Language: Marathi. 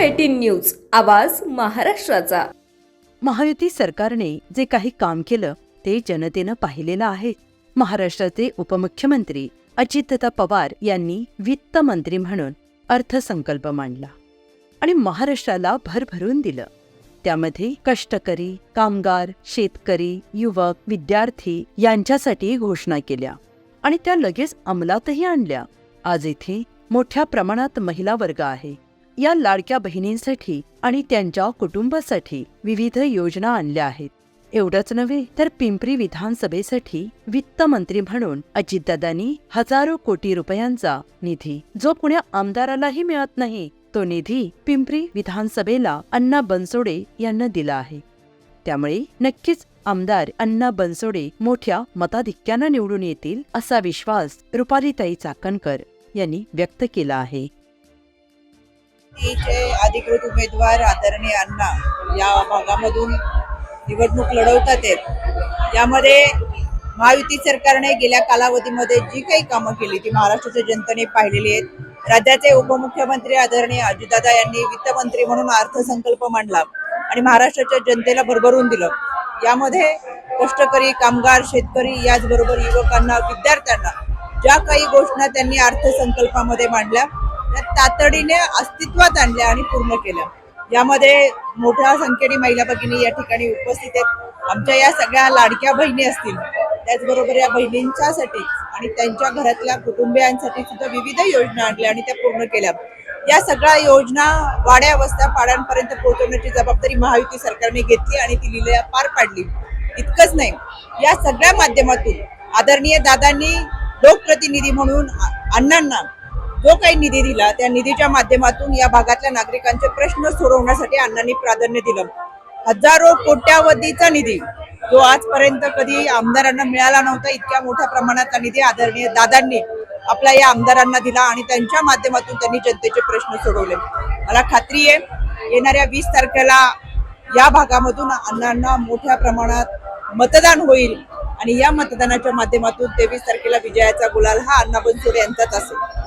न्यूज आवाज महाराष्ट्राचा. महायुती सरकारने जे काही काम केलं ते जनतेनं पाहिलेलं आहे. महाराष्ट्राचे उपमुख्यमंत्री अजितदादा पवार यांनी वित्त मंत्री म्हणून अर्थसंकल्प मांडला आणि महाराष्ट्राला भरभरून दिलं. त्यामध्ये कष्टकरी कामगार शेतकरी युवक विद्यार्थी यांच्यासाठी घोषणा केल्या आणि त्या लगेच अंमलातही आणल्या. आज इथे मोठ्या प्रमाणात महिला वर्ग आहे. या लाडक्या बहिणींसाठी आणि त्यांच्या कुटुंबासाठी विविध योजना आणल्या आहेत. एवढंच नव्हे तर पिंपरी विधानसभेसाठी वित्त मंत्री म्हणून अजितदादांनी हजारो कोटी रुपयांचा निधी जो पुण्या आमदारालाही मिळत नाही तो निधी पिंपरी विधानसभेला अण्णा बनसोडे यांना दिला आहे. त्यामुळे नक्कीच आमदार अण्णा बनसोडे मोठ्या मताधिक्यानं निवडून येतील असा विश्वास रुपालीताई चाकणकर यांनी व्यक्त केला आहे. युतीचे अधिकृत उमेदवार आदरणीय अण्णा या भागामधून निवडणूक लढवतात आहेत. यामध्ये महायुती सरकारने गेल्या कालावधीमध्ये जी काही कामं केली ती महाराष्ट्राच्या जनतेने पाहिलेली आहेत. राज्याचे उपमुख्यमंत्री आदरणीय अजितदादा यांनी वित्तमंत्री म्हणून अर्थसंकल्प मांडला आणि महाराष्ट्राच्या जनतेला भरभरून दिलं. यामध्ये कष्टकरी कामगार शेतकरी याचबरोबर युवकांना विद्यार्थ्यांना ज्या काही घोषणा त्यांनी अर्थसंकल्पामध्ये मांडल्या तातडीने अस्तित्वात आणल्या आणि पूर्ण केल्या यामध्ये मोठ्या संख्येने महिला भगिनी या ठिकाणी उपस्थित आहेत. आमच्या या सगळ्या लाडक्या बहिणी असतील त्याचबरोबर या बहिणींच्यासाठी आणि त्यांच्या घरातल्या कुटुंबियांसाठी सुद्धा विविध योजना आणल्या आणि त्या पूर्ण केल्या. या सगळ्या योजना वाड्या वस्त्या पाड्यांपर्यंत पोहोचवण्याची जबाबदारी महायुती सरकारने घेतली आणि ती लिहिल्या पार पाडली. इतकंच नाही या सगळ्या माध्यमातून आदरणीय दादांनी लोकप्रतिनिधी म्हणून अण्णांना जो काही निधी दिला त्या निधीच्या माध्यमातून या भागातल्या नागरिकांचे प्रश्न सोडवण्यासाठी अण्णांनी प्राधान्य दिलं. हजारो कोट्यावधीचा निधी जो आजपर्यंत कधी आमदारांना मिळाला नव्हता इतक्या मोठ्या प्रमाणाचा निधी आदरणीय दादांनी आपल्या या आमदारांना दिला आणि त्यांच्या माध्यमातून त्यांनी जनतेचे प्रश्न सोडवले. मला खात्री आहे येणाऱ्या वीस तारखेला या भागामधून अण्णांना मोठ्या प्रमाणात मतदान होईल आणि या मतदानाच्या माध्यमातून तेवीस तारखेला विजयाचा गुलाल हा अण्णा बनसोडे यांचाच असेल.